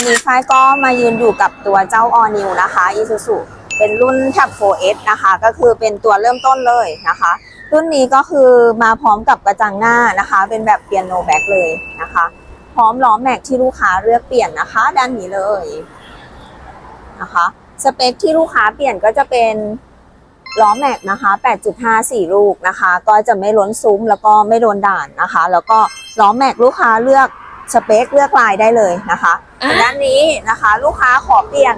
วันนี้ฝ้ายก็มายืนอยู่กับตัวเจ้า All New นะคะ Isuzu เป็นรุ่น Tab 4S นะคะ ก็คือเป็นตัวเริ่มต้นเลยนะคะ รุ่นนี้ก็คือมาพร้อมกับกระจังหน้านะคะ เป็นแบบเปียโนแบ็กเลยนะคะ พร้อมล้อแม็กที่ลูกค้าเลือกเปลี่ยนนะคะด้านนี้เลยนะคะสเปคที่ลูกค้าเปลี่ยนก็จะเป็นล้อแม็กนะคะ 8.5 4 ลูกนะคะ ก็จะไม่ล้นซุ้มแล้วก็ไม่โดนด่านนะคะ แล้วก็ล้อแม็กลูกค้าเลือก สเปคเลือกลายได้เลยนะคะอะด้านนี้นะคะ ลูกค้าขอเปลี่ยน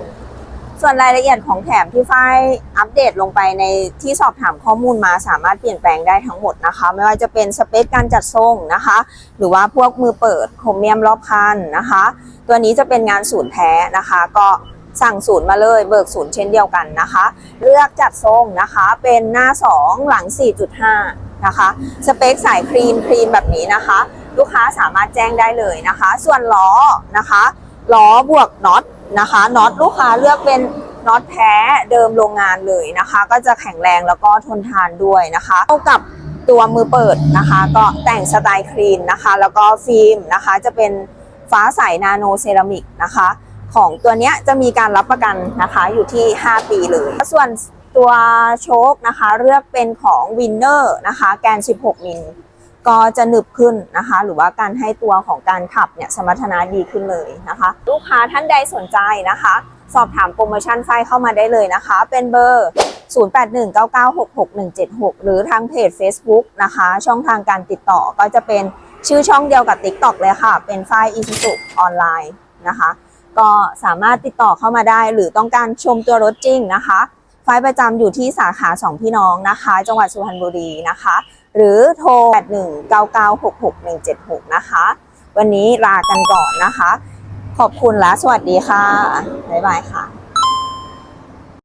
ส่วนรายละเอียดของแถมที่ฝ้ายอัปเดตลงไปในที่สอบถามข้อมูลมาสามารถเปลี่ยนแปลงได้ทั้งหมดนะคะ ไม่ว่าจะเป็นสเปคการจัดทรงนะคะ หรือว่าพวกมือเปิดโครเมียมรอบคันนะคะ ตัวนี้จะเป็นงานศูนย์แท้นะคะ ก็สั่งศูนย์มาเลยเบิกศูนย์เช่นเดียวกันนะคะ เลือกจัดทรงนะคะเป็นหน้า 2 หลัง 4.5 นะคะ สเปคสายครีมครีมแบบนี้นะคะ ลูกค้าสามารถแจ้งได้เลยนะคะ ส่วนล้อนะคะล้อบวกน็อตนะคะน็อตลูกค้าเลือกเป็นน็อตแท้เดิมโรงงานเลยนะคะ ก็จะแข็งแรงแล้วก็ทนทานด้วยนะคะเท่ากับตัวมือเปิดนะคะ ก็แต่งสไตล์คลีนนะคะ แล้วก็ฟิล์มนะคะ จะเป็นฟ้าใสนาโนเซรามิกนะคะ ของตัวนี้จะมีการรับประกันนะคะอยู่ที่ 5 ปีเลย ส่วนตัวโชคนะคะ เลือกเป็นของวินเนอร์นะคะ แกน 16 มิล ก็จะหนึบขึ้นนะคะ หรือว่าการให้ตัวของการขับเนี่ยสมรรถนะดีขึ้นเลยนะคะ ลูกค้าท่านใดสนใจนะคะ สอบถามโปรโมชั่นไฟเข้ามาได้เลยนะคะ เป็นเบอร์ 0819966176 หรือทางเพจ Facebook นะคะ ช่องทางการติดต่อก็จะเป็นชื่อช่องเดียวกับ TikTok เลยค่ะ เป็นไฟล์ Isuzu ออนไลน์นะคะ ก็สามารถติดต่อเข้ามาได้ หรือต้องการชมตัวรถจริงนะคะ ไฟล์ประจำอยู่ที่สาขา2พี่น้องนะคะ จังหวัดสุพรรณบุรีนะคะ หรือโทร 8199666176 นะคะ วันนี้ลากันก่อนนะคะ ขอบคุณและสวัสดีค่ะ บ๊ายบายค่ะ